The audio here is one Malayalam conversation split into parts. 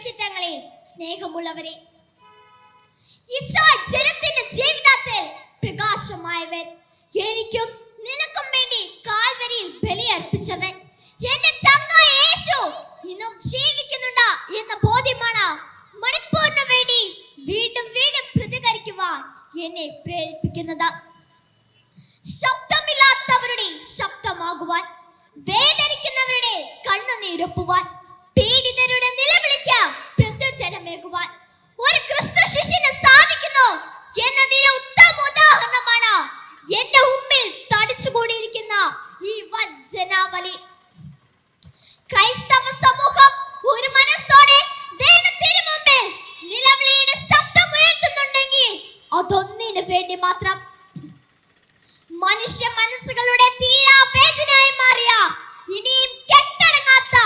സ്നേഹമുള്ളവരെ. ഇസ്രായേൽ ജനത്തിന്റെ ജീവിതത്തിൽ പ്രകാശമായവൻ എനിക്കും നിനക്കും വേണ്ടി കാൽവരിയിൽ ബലിയർപ്പിച്ചവൻ. എന്റെ ചങ്ങായ യേശു ഇന്നും ജീവിക്കുന്നുണ്ട് എന്ന ബോധ്യമാണ് മണിപ്പൂരിന് വേണ്ടി വീണ്ടും വീണ്ടും പ്രതികരിക്കുവാൻ എന്നെ പ്രേരിപ്പിക്കുന്നത്. ശബ്ദമില്ലാത്തവരുടെ ശബ്ദമാകുവാൻ വേദനിക്കുന്നവരുടെ കണ്ണുനീരൊപ്പുവാൻ ജനാവലി. ക്രൈസ്തവ സമൂഹം ഒരു മനസ്സോടെ ദൈവത്തിന് മുമ്പിൽ നിലവിളിയുടെ ശബ്ദം ഉയർത്തുന്നുണ്ടെങ്കിൽ അതൊന്നിനു വേണ്ടി മാത്രം. മനുഷ്യ മനസ്സുകളുടെ തീരാ വേദനയായി മാറിയ ഇനിയും കെട്ടടങ്ങാത്ത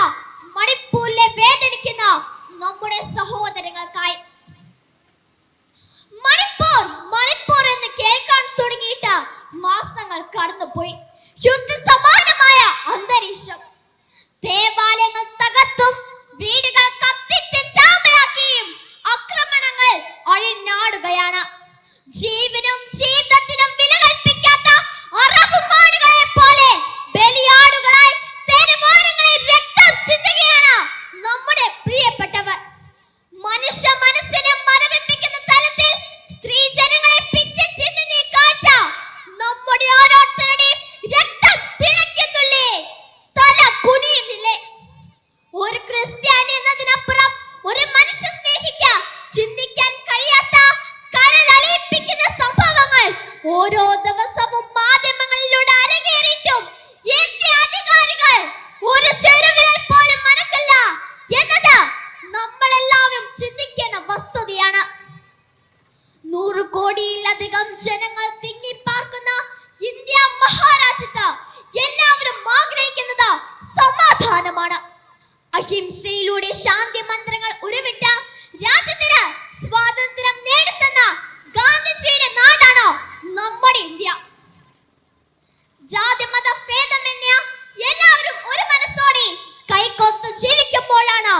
മണിപ്പൂരിലെ വേദനിക്കുന്ന നമ്മുടെ സഹോദരങ്ങൾക്കായി. മണിപ്പൂർ മണിപ്പൂർ എന്ന് കേൾക്കാൻ തുടങ്ങിയിട്ട് മാസങ്ങൾ കടന്നുപോയി. യുദ്ധ അന്തരീക്ഷം അഹിംസയിലൂടെ ശാന്തി മന്ത്രങ്ങൾ ഉരുവിട്ട രാജ്യത്തിന് സ്വാതന്ത്ര്യം നേടിത്തന്ന ഗാന്ധിജിയുടെ നാടാണോ നമ്മുടെ ഇന്ത്യ. ജാതി മത ഭേദമന്യ എല്ലാവരും ഒരു മനസ്സോടെ കൈകൊത്ത് ജീവിക്കുമ്പോഴാണ്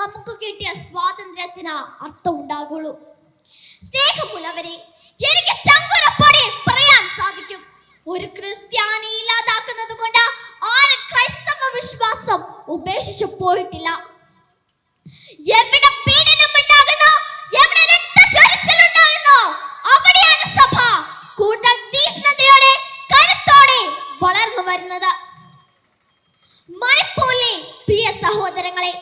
നമുക്ക് കിട്ടിയ സ്വാതന്ത്ര്യത്തിന് അർത്ഥം ഉണ്ടാകുള്ളൂ സ്നേഹമുള്ളവരെ എനിക്ക് ചങ്കുറപ്പോടെ പറയാൻ സാധിക്കും. ഒരു ക്രിസ്ത്യാനി വിശ്വാസം ഉപേക്ഷിച്ചു പോയിട്ടില്ല. എവിടെ എവിടെ സഭ കൂടുതൽ കരുത്തോടെ വളർന്നു വരുന്നത്. മണിപ്പൂരിലെ പ്രിയ സഹോദരങ്ങളെ